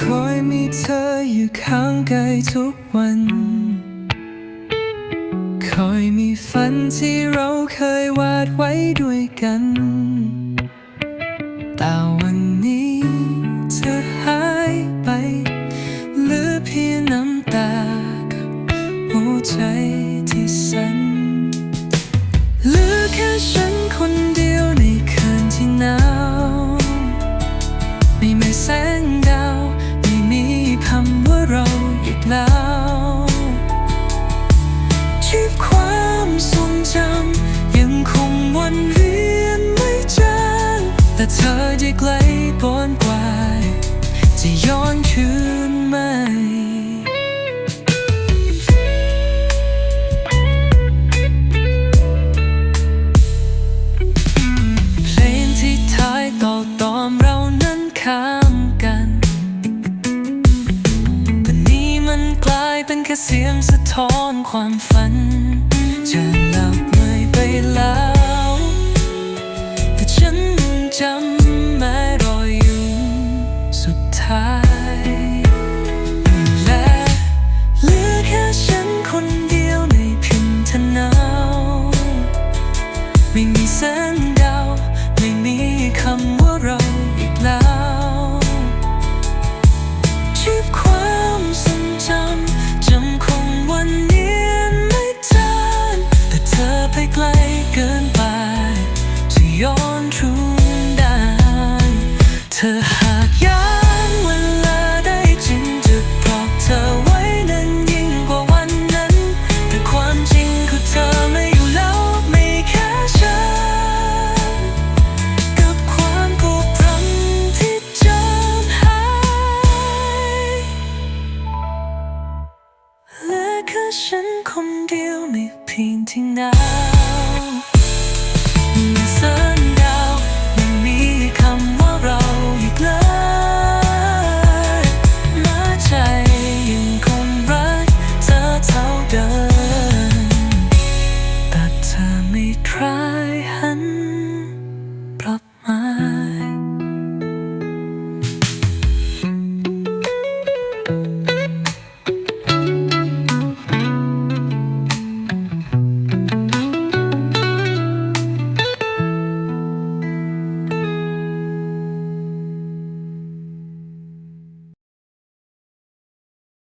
คอยมีเธออยู่ข้างกายทุกวัน คอยมีฝันที่เราเคยวาดไว้ด้วยกัน แต่วันนี้เธอหายไปเหลือเพียงน้ำตากับหัวใจที่สั่นเหลือแค่ฉันคนเดียวในคืนที่หนาว อีกแล้วชีพความทรงจำยังคงวนเวียนไม่จางแต่เธอได้ไกลปอนกว่าจะย้อนคืน ค่เสียงสะท้อนความฝัน จะหลับไม่ไปแล้ว แต่ฉันยังจำแม้รอยอยู่สุดท้าย และเหลือแค่ฉันคนเดียวในพิมพ์ทนาว ไม่มีแสง ฉันคนเดียวในเพียงที่นา